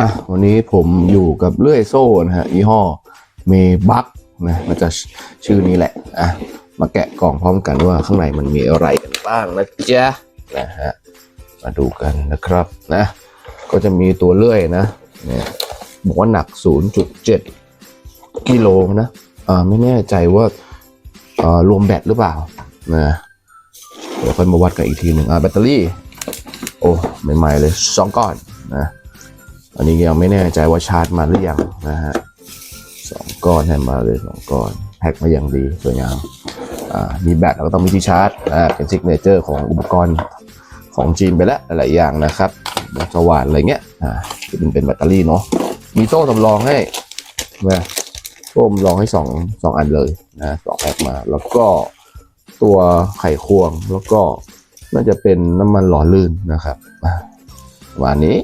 อะวันนี้ผมอยู่กับเลื่อยโซ่นะฮะยี่ห้อเมบักนะมันจะชื่อนี้แหละอะมาแกะกล่องพร้อมกันว่าข้างในมันมีอะไรกันบ้างนะจ๊ะนะฮะมาดูกันนะครับนะก็จะมีตัวเลื่อยนะเนี่ยบอกว่าหนัก 0.7กิโลนะอ่าไม่แน่ใจว่าอ่ารวมแบตหรือเปล่านะเดี๋ยวค่อยมาวัดกันอีกทีหนึ่งอ่าแบตเตอรี่ โอ้ใหม่ๆเลยสองก้อนนะ อันนี้ยังไม่แน่ใจว่าชาร์จมาหรือยังนะฮะสองก้อนให้มาเลยสองก้อนแพ็คมาอย่างดีสวยงามอ่ามีแบตแล้วก็ต้องมีที่ชาร์จอ่าเป็นซิกเนเจอร์ของอุปกรณ์ของจีนไปแล้วหลายอย่างนะครับสว่านอะไรเงี้ยอ่าเป็นเป็นแบตเตอรี่เนาะมีโซ่สำรองให้นะโซ่สำรองให้สองสองอันเลยนะสองแพ็คมา แล้วก็ตัวไขควงแล้วก็น่าจะเป็นน้ำมันหล่อลื่นนะครับอ่านี้